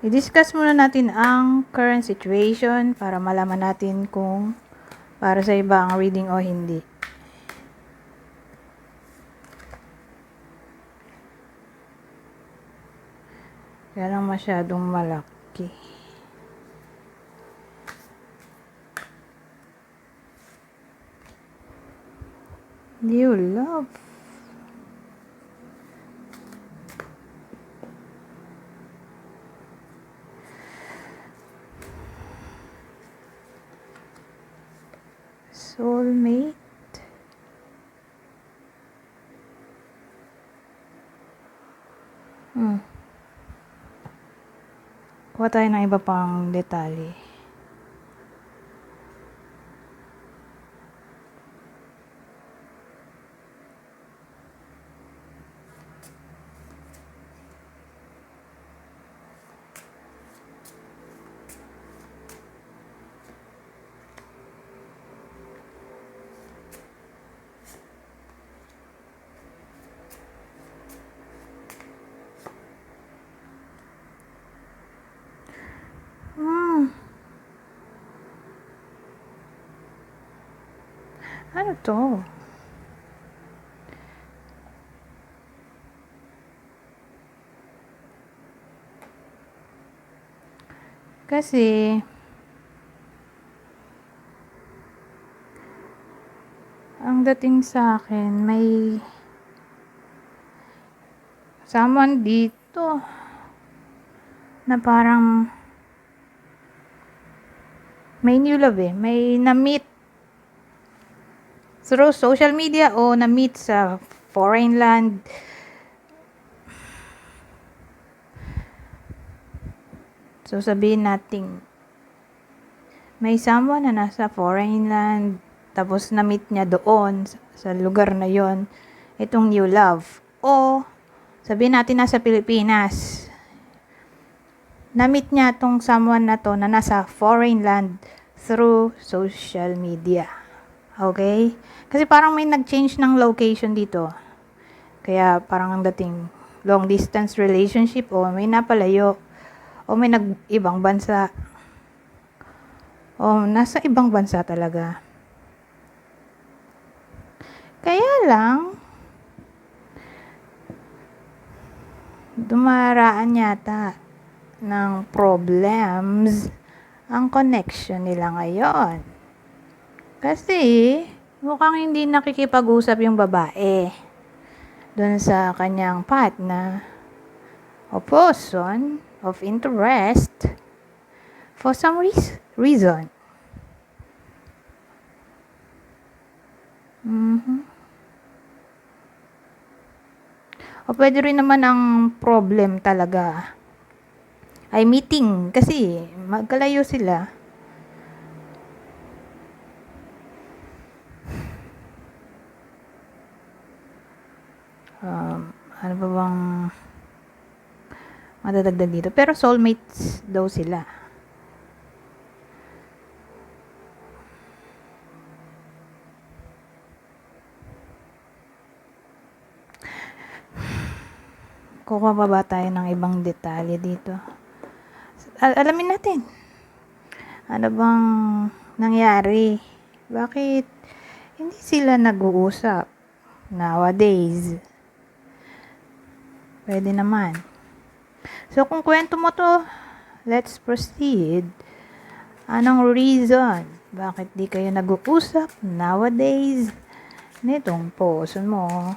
I-discuss muna natin ang current situation para malaman natin kung para sa iba ang reading o hindi. Kaya lang masyadong malaki. You love. Hmm. Kuha tayo ng iba pang detalye. Hmm. Ano to? Kasi, ang dating sa akin, may someone dito na parang may new love eh. May na-meet through social media o na-meet sa foreign land. So, sabihin natin, may someone na nasa foreign land, tapos na-meet niya doon, sa, lugar na yon itong new love. O, sabihin natin nasa Pilipinas, na-meet niya tong someone na to na nasa foreign land through social media. Okay? Kasi parang may nag-change ng location dito. Kaya parang ang dating long distance relationship o may napalayo o may nag-ibang bansa o nasa ibang bansa talaga. Kaya lang, dumaraan yata ng problems ang connection nila ngayon. Kasi, mukhang hindi nakikipag-usap yung babae dun sa kanyang partner o person of interest for some reas- reason. Mhm. O pwede rin naman ang problem talaga ay meeting kasi magkalayo sila. Um, ano ba bang madadagdag dito? Pero soulmates daw sila. Kukuha pa ba tayo ng ibang detalye dito? Al- alamin natin. Ano bang nangyari? Bakit hindi sila nag-uusap nowadays? Pwede naman. So, kung kwento mo to, let's proceed. Anong reason? Bakit di kayo nag-uusap nowadays? Nitong person mo.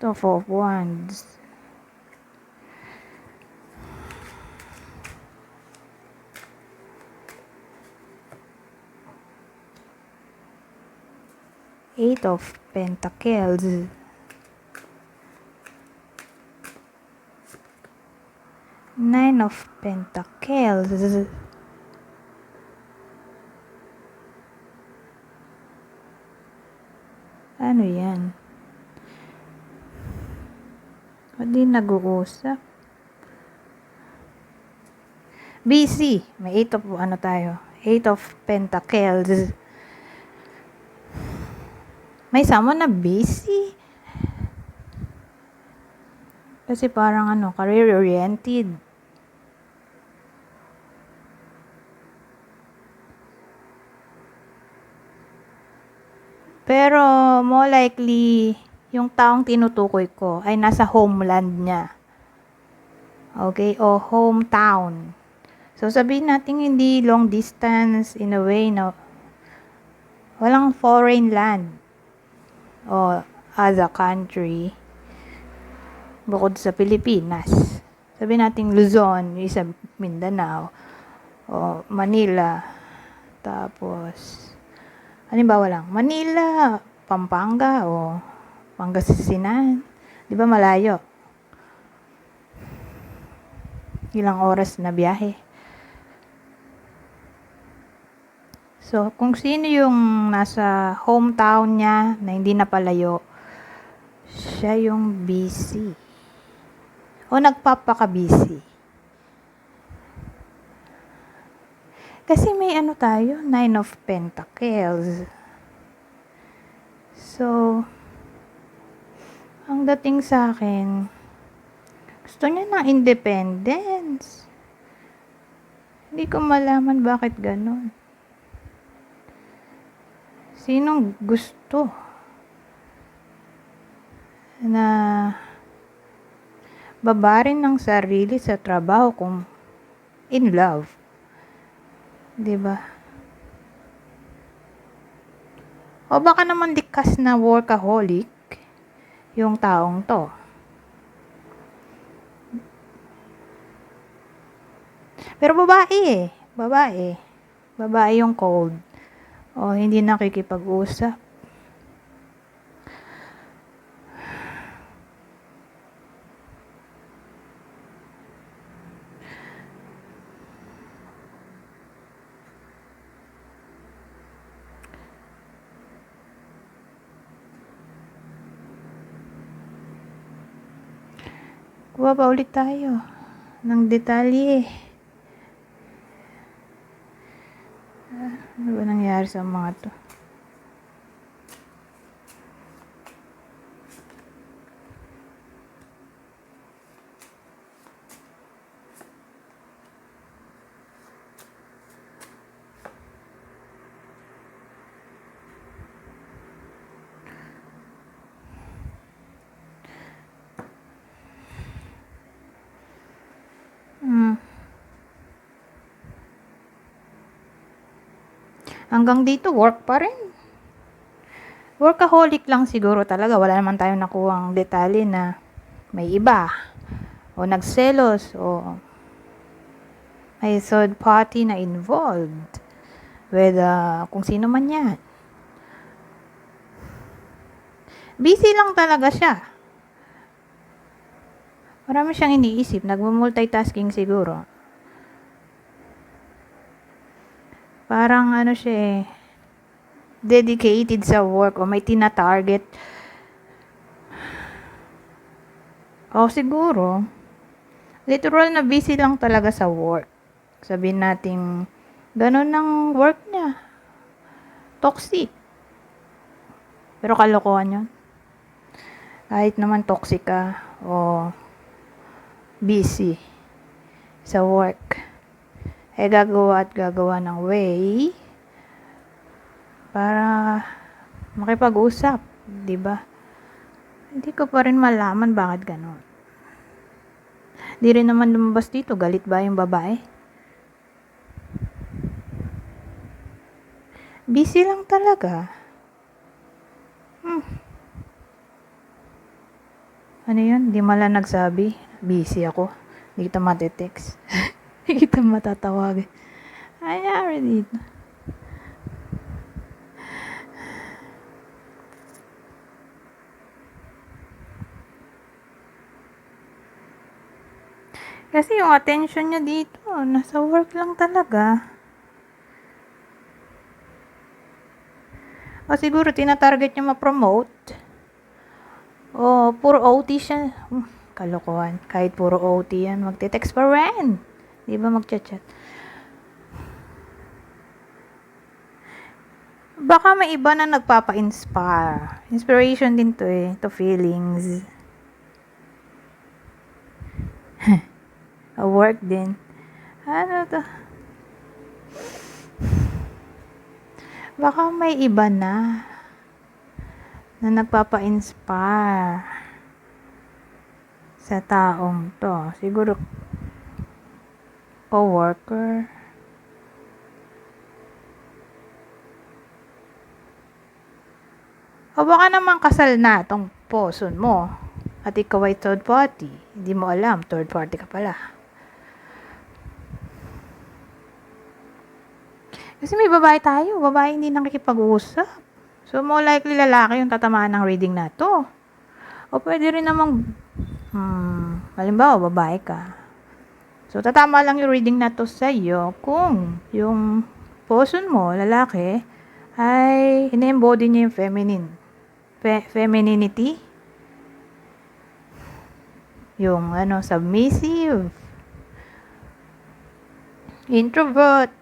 Four of wands. Eight of Pentacles. Nine of Pentacles. Ano yan? Ba't di nag-uusap? Busy. May 8 of, ano tayo? 8 of Pentacles. May someone na busy. Kasi parang ano, career-oriented. Pero more likely, yung taong tinutukoy ko ay nasa homeland niya. Okay? O hometown. So, sabihin natin hindi long distance in a way na walang foreign land o other country bukod sa Pilipinas. Sabihin natin Luzon, yung isa Mindanao, o Manila, tapos, halimbawa lang, Manila, Pampanga, o Pangasinan. Di ba malayo? Ilang oras na biyahe. So, kung sino yung nasa hometown niya na hindi napalayo, siya yung busy. O nagpapaka-busy. Kasi may ano tayo, Nine of Pentacles. So, ang dating sa akin, gusto niya ng independence. Hindi ko malaman bakit ganon. Sinong gusto na babarin ng sarili sa trabaho kung in love? 'Di ba? O baka naman dikas na workaholic yung taong to. Pero babae eh. Babae. Babae yung cold. O hindi nakikipag-usap. Kuha pa ulit tayo ng detalye. Ah, Ano ba Hanggang dito, work pa rin. Workaholic lang siguro talaga. Wala naman tayong nakuhang detalye na may iba. O nagselos. O may third party na involved. With uh, kung sino man yan. Busy lang talaga siya. Marami siyang iniisip. Nagmo-multitasking siguro. Parang ano siya eh, dedicated sa work o may tina-target. O siguro, literal na busy lang talaga sa work. Sabihin natin, ganun ang work niya. Toxic. Pero kalokohan yun. Kahit naman toxic ka o busy sa work eh gagawa at gagawa ng way para makipag-usap, 'di ba? Hindi ko pa rin malaman bakit gano'n. Di rin naman lumabas dito, galit ba yung babae? Busy lang talaga. Hmm. Ano yun? Di mala nagsabi. Busy ako. Hindi kita matetext. Hindi kita matatawag. Ay, already. Kasi yung attention niya dito, nasa work lang talaga. O siguro tina-target niya ma-promote. O puro OT siya. Hmm, kalokohan. Kahit puro OT yan, magte-text pa rin. Di ba magchat-chat? Baka may iba na nagpapa-inspire. Inspiration din to eh, to feelings. Sa work din. Ano to? Baka may iba na na nagpapa-inspire sa taong to. Siguro co-worker. O baka naman kasal na tong poson mo at ikaw ay third party. Hindi mo alam, third party ka pala. Kasi may babae tayo, babae hindi nakikipag-usap. So, more likely lalaki yung tatamaan ng reading na to. O pwede rin namang, hmm, halimbawa, babae ka. So, tatama lang yung reading na to sa iyo kung yung person mo, lalaki, ay ine-embody niya yung feminine. Fe- femininity. Yung ano, submissive. Introvert.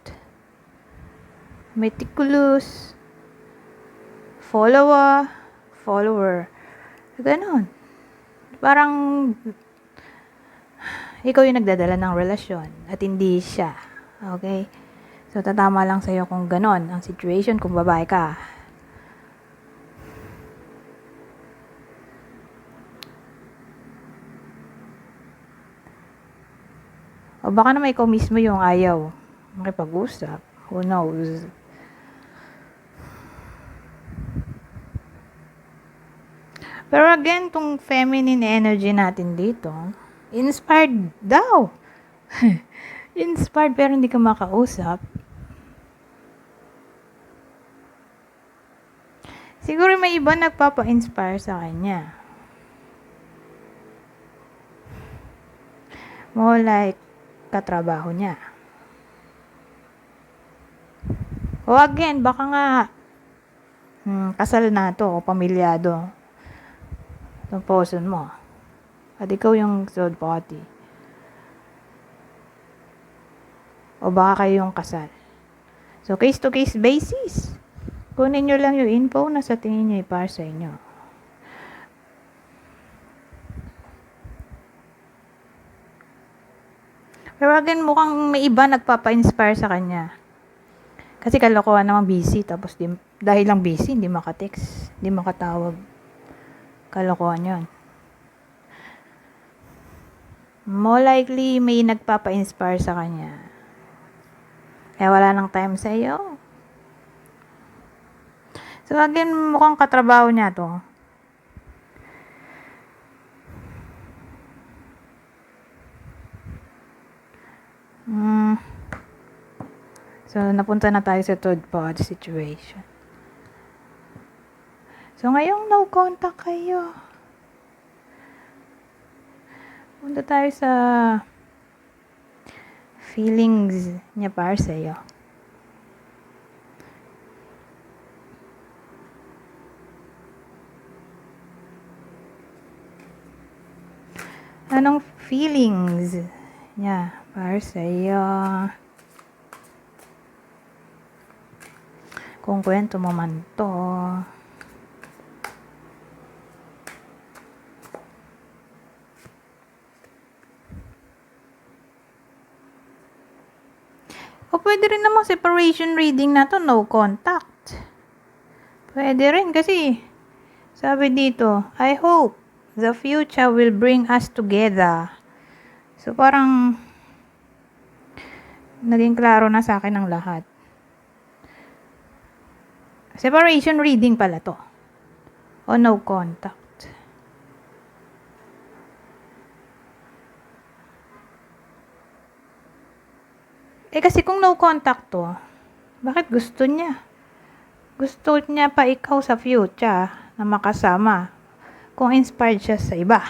Meticulous. Follower. Follower. Ganon. Parang ikaw yung nagdadala ng relasyon at hindi siya. Okay? So, tatama lang sa'yo kung ganon ang situation kung babae ka. O baka naman ikaw mismo yung ayaw makipag-usap. Who knows? Pero again, tong feminine energy natin dito, inspired daw. inspired pero hindi ka makausap. Siguro may iba nagpapa-inspire sa kanya. More like katrabaho niya. O again, baka nga hmm, kasal na to o pamilyado ng person mo. At ikaw yung third party. O baka kayo yung kasal. So, case-to-case basis. Kunin nyo lang yung info na sa tingin nyo para sa inyo. Pero again, mukhang may iba nagpapa-inspire sa kanya. Kasi kalokohan naman busy, tapos di, dahil lang busy, hindi makatext, hindi makatawag. Kalokohan yun. More likely, may nagpapa-inspire sa kanya. Kaya wala nang time sa iyo. So, again, mukhang katrabaho niya to. Mm. So, napunta na tayo sa third part situation. So, ngayong no contact kayo. Punta tayo sa feelings niya para sa iyo. Anong feelings niya para sa iyo? Kung kwento mo man to. Pwede rin namang separation reading na to, no contact. Pwede rin kasi sabi dito, I hope the future will bring us together. So parang naging klaro na sa akin ang lahat. Separation reading pala to. O no contact. Eh kasi kung no contact to, bakit gusto niya? Gusto niya pa ikaw sa future na makasama kung inspired siya sa iba.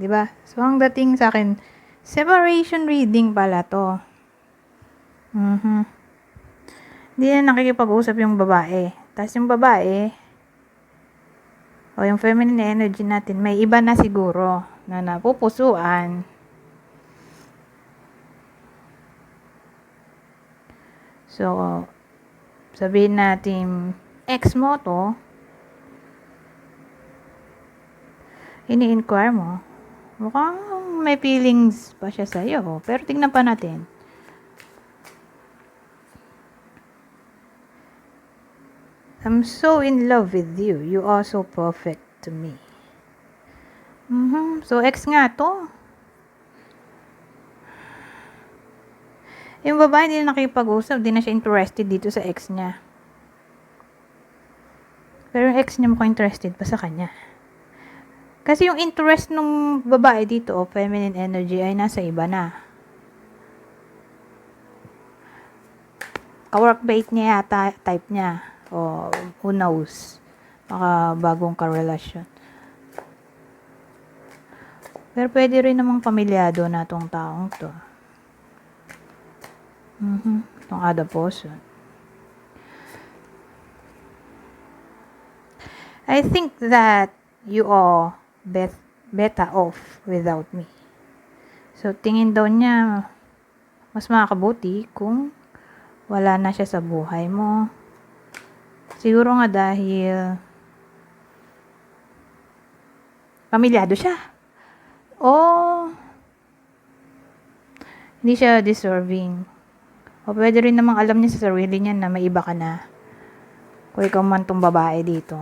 ba? So ang dating sa akin, separation reading pala to. Mhm. Hindi na nakikipag-usap yung babae. Tapos yung babae, o yung feminine energy natin, may iba na siguro na napupusuan. So, sabihin natin, ex mo to, ini-inquire mo, mukhang may feelings pa siya sa'yo. Pero tingnan pa natin. I'm so in love with you. You are so perfect to me. Mhm. So, ex nga to. Yung babae hindi na nakipag-usap, di na siya interested dito sa ex niya. Pero yung ex niya mukhang interested pa sa kanya. Kasi yung interest ng babae dito, o feminine energy, ay nasa iba na. Ka-workmate niya yata, type niya. O who knows. Baka bagong karelasyon. Pero pwede rin namang pamilyado na tong taong to. Mhm. Itong person. I think that you are bet better off without me. So, tingin daw niya, mas makakabuti kung wala na siya sa buhay mo. Siguro nga dahil pamilyado siya. O hindi siya deserving. O pwede rin namang alam niya sa sarili niya na may iba ka na. Kung ikaw man tong babae dito.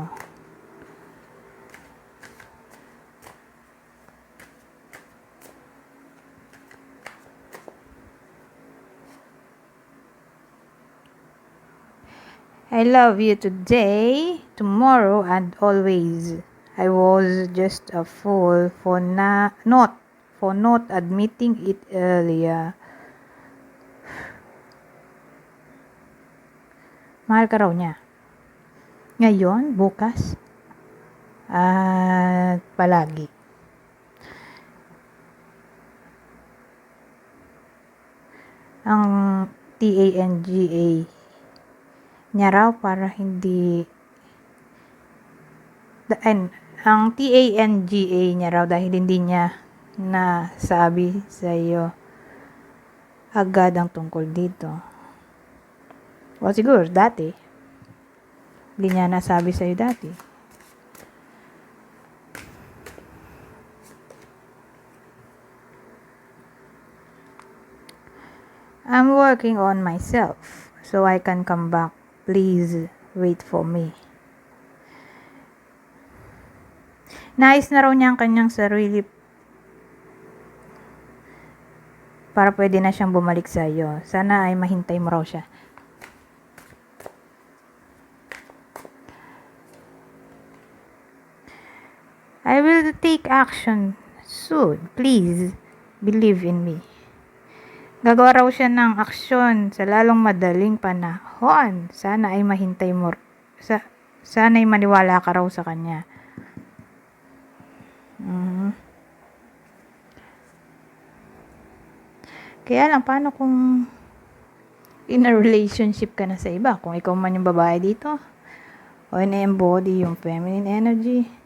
I love you today, tomorrow, and always. I was just a fool for na not for not admitting it earlier. Mahal ka raw niya. Ngayon, bukas, at palagi. Ang T-A-N-G-A niya raw para hindi da- an, ang T-A-N-G-A niya raw dahil hindi niya nasabi sa iyo agad ang tungkol dito. O siguro, dati. Hindi niya nasabi sa iyo dati. I'm working on myself so I can come back. Please wait for me. Nais na raw niya ang kanyang sarili para pwede na siyang bumalik sa iyo. Sana ay mahintay mo raw siya. I will take action soon. Please believe in me. Gagawa raw siya ng aksyon sa lalong madaling panahon. Sana ay mahintay mo. Sa, sana ay maniwala ka raw sa kanya. Mhm. Kaya lang, paano kung in a relationship ka na sa iba? Kung ikaw man yung babae dito, o ina-embody yung feminine energy,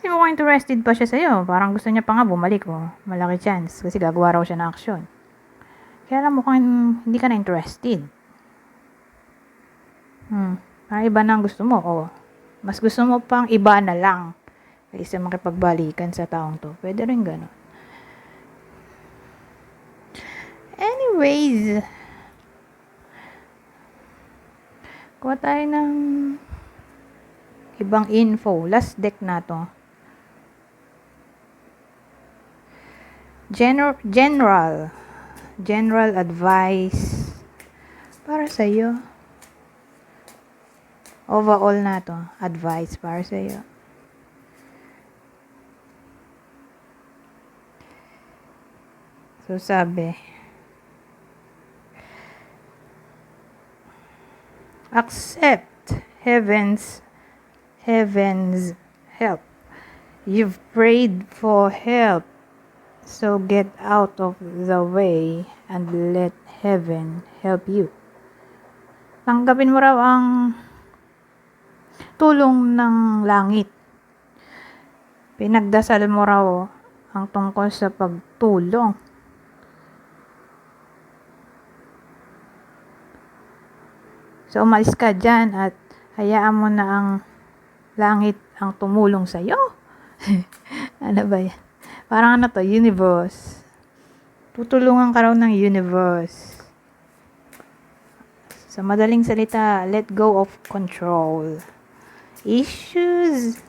Kasi mukhang interested pa siya sa'yo. Parang gusto niya pa nga bumalik. Oh. Malaki chance. Kasi gagawa raw siya ng aksyon. Kaya lang mukhang hindi ka na interested. Hmm. Parang iba na ang gusto mo. Oh. Mas gusto mo pang iba na lang. Kaysa makipagbalikan sa taong to. Pwede rin gano'n. Anyways. Kuha tayo ng ibang info. Last deck na to. General, general, general advice para sa iyo. Overall na to, advice para sa iyo. So sabi, accept heaven's heaven's help. You've prayed for help So get out of the way and let heaven help you. Tanggapin mo raw ang tulong ng langit. Pinagdasal mo raw ang tungkol sa pagtulong. So umalis ka dyan at hayaan mo na ang langit ang tumulong sa'yo. ano ba yan? Parang ano to, universe. Tutulungan ka raw ng universe. Sa madaling salita, let go of control. Issues.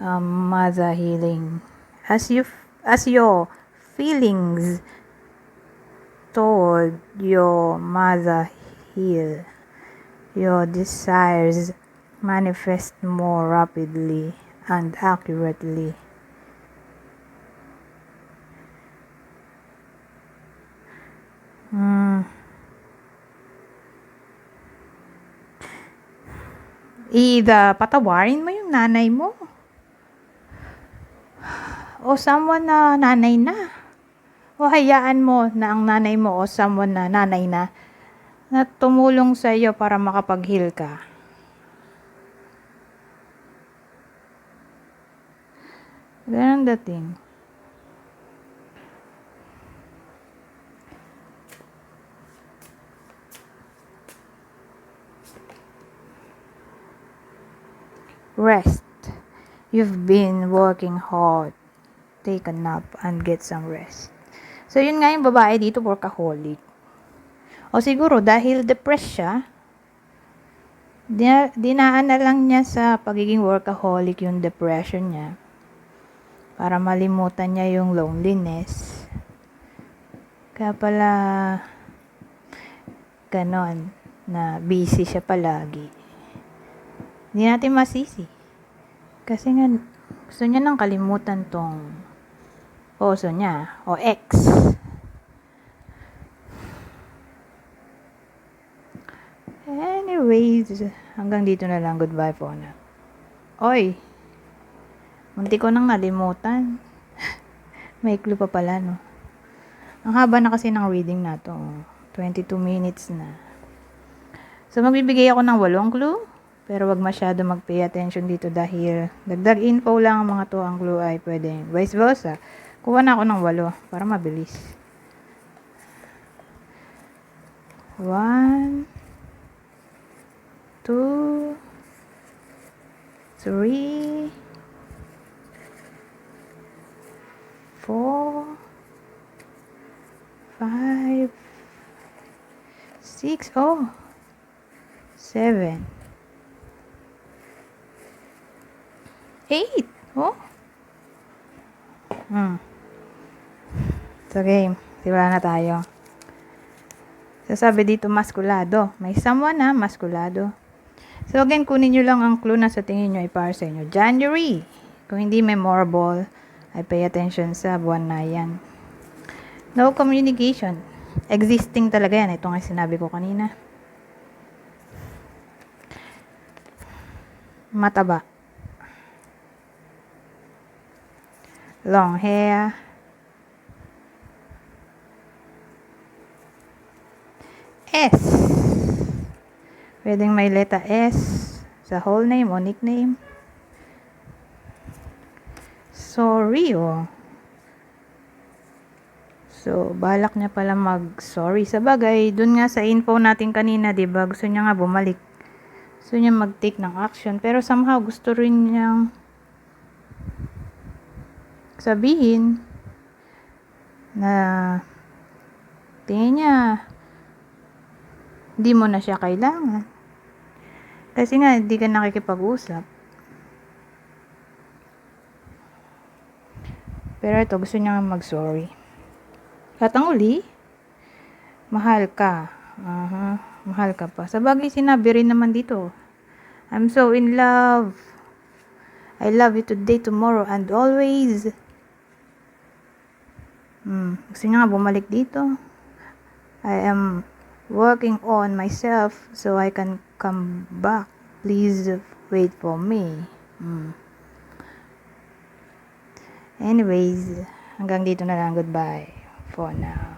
Um, mother healing. As you, as your feelings toward your mother heal, your desires manifest more rapidly and accurately. Hmm. Either patawarin mo yung nanay mo. O someone na nanay na. O hayaan mo na ang nanay mo o someone na nanay na na tumulong sa iyo para makapag-heal ka. Ganun dating. Rest. You've been working hard. Take a nap and get some rest. So, yun nga yung babae dito, workaholic. O siguro, dahil depressed siya, dina- dinaan na lang niya sa pagiging workaholic yung depression niya. Para malimutan niya yung loneliness. Kaya pala, ganon, na busy siya palagi. Hindi natin masisi. Kasi nga, gusto niya nang kalimutan tong oso niya, o ex. Anyways, hanggang dito na lang. Goodbye po na. Oy, munti ko nang nalimutan. May clue pa pala, no? Ang haba na kasi ng reading na to. 22 minutes na. So, magbibigay ako ng walong clue. Pero wag masyado mag-pay attention dito dahil dagdag info lang ang mga to. Ang clue ay pwedeng vice versa. Kuha na ako ng walo para mabilis. One, two, three, four, five, six, oh, seven, eight, oh. Hmm. So, game. Simula na tayo. So, sabi dito, maskulado. May someone na maskulado. So, again, kunin nyo lang ang clue na sa tingin nyo ay para sa inyo. January. Kung hindi memorable, ay pay attention sa buwan na yan. No communication. Existing talaga yan. Ito nga sinabi ko kanina. Mataba. Long hair. S. Pwedeng may letter S sa whole name o nickname. Sorry, oh. So, balak niya pala mag-sorry. Sa bagay, dun nga sa info natin kanina, di ba Gusto niya nga bumalik. Gusto niya mag-take ng action. Pero somehow, gusto rin niyang sabihin na tingin niya hindi mo na siya kailangan. Kasi nga, hindi ka nakikipag-usap. Pero ito, gusto niya mag-sorry. At ang uli, mahal ka. Aha, mahal ka pa. Sa bagay, sinabi rin naman dito. I'm so in love. I love you today, tomorrow, and always. Hmm, gusto niya nga bumalik dito. I am working on myself so I can come back. Please wait for me. Hmm. Anyways, hanggang dito na lang. Goodbye for now.